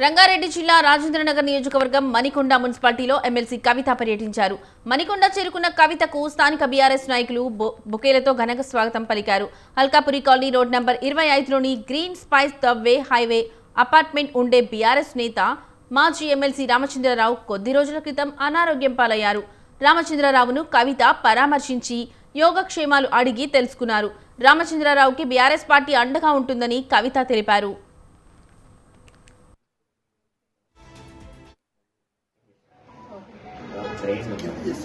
రంగారెడ్డి జిల్లా రాజేంద్రనగర్ నియోజకవర్గం మణికొండ మున్సిపాలిటీలో ఎమ్మెల్సీ కవిత పర్యటించారు. మణికొండ చేరుకున్న కవితకు స్థానిక బీఆర్ఎస్ నాయకులు బొ- బొకేలతో ఘనంగా స్వాగతం పలికారు. అల్కాపురి కాలనీ రోడ్ నంబర్ ఇరవై ఐదులోని green spice the way highway apartment ఉండే బీఆర్ఎస్ నేత మాజీ ఎమ్మెల్సీ రామచంద్రరావు కొద్ది రోజుల క్రితం అనారోగ్యం పాలయ్యారు. రామచంద్రరావును కవిత పరామర్శించి యోగక్షేమాలు అడిగి తెలుసుకున్నారు. రామచంద్రరావుకి బీఆర్ఎస్ పార్టీ అండగా ఉంటుందని కవిత తెలిపారు.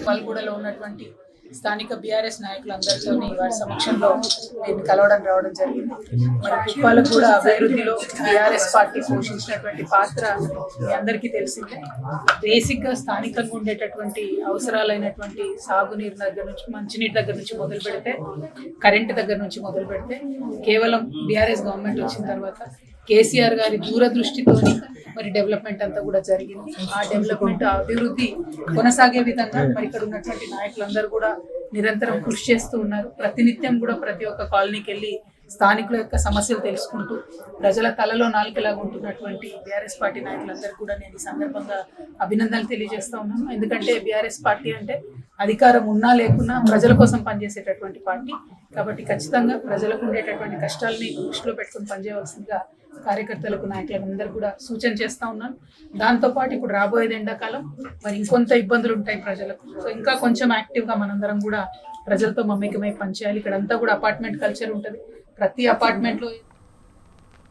పల్గూడలో ఉన్నటువంటి స్థానిక బీఆర్ఎస్ నాయకులందరితో వారి సమక్షంలో నేను కలవడం రావడం జరిగింది. మరి కుప్పాలకు కూడా అభివృద్ధిలో బీఆర్ఎస్ పార్టీ పోషించినటువంటి పాత్ర మీ అందరికీ తెలిసిందే. బేసిక్గా స్థానికంగా ఉండేటటువంటి అవసరాలైనటువంటి సాగునీరు దగ్గర నుంచి మంచినీటి దగ్గర నుంచి మొదలు పెడితే కరెంటు దగ్గర నుంచి మొదలు పెడితే కేవలం బీఆర్ఎస్ గవర్నమెంట్ వచ్చిన తర్వాత కేసీఆర్ గారి దూరదృష్టితో మరి డెవలప్మెంట్ అంతా కూడా జరిగింది. ఆ డెవలప్మెంట్ అభివృద్ధి కొనసాగే విధంగా మరి ఇక్కడ ఉన్నటువంటి నాయకులందరూ కూడా నిరంతరం కృషి చేస్తూ ఉన్నారు. ప్రతినిత్యం కూడా ప్రతి ఒక్క కాలనీకి వెళ్ళి స్థానికుల యొక్క సమస్యలు తెలుసుకుంటూ ప్రజల తలలో నాలుకలాగా ఉంటున్నటువంటి బీఆర్ఎస్ పార్టీ నాయకులందరూ కూడా నేను ఈ సందర్భంగా అభినందనలు తెలియజేస్తా ఉన్నాను. ఎందుకంటే బీఆర్ఎస్ పార్టీ అంటే అధికారం ఉన్నా లేకున్నా ప్రజల కోసం పనిచేసేటటువంటి పార్టీ. కాబట్టి ఖచ్చితంగా ప్రజలకు ఉండేటటువంటి కష్టాలని దృష్టిలో పెట్టుకుని పనిచేయవలసిందిగా కార్యకర్తలకు నాయకులకు అందరూ కూడా సూచన చేస్తూ ఉన్నాను. దాంతోపాటు ఇప్పుడు రాబోయేది ఎండాకాలం మరి ఇంకొంత ఇబ్బందులు ఉంటాయి ప్రజలకు. సో ఇంకా కొంచెం యాక్టివ్గా మనందరం కూడా ప్రజలతో మమేకమై పనిచేయాలి. ఇక్కడ అంతా కూడా అపార్ట్మెంట్ కల్చర్ ఉంటుంది. ప్రతి అపార్ట్మెంట్లో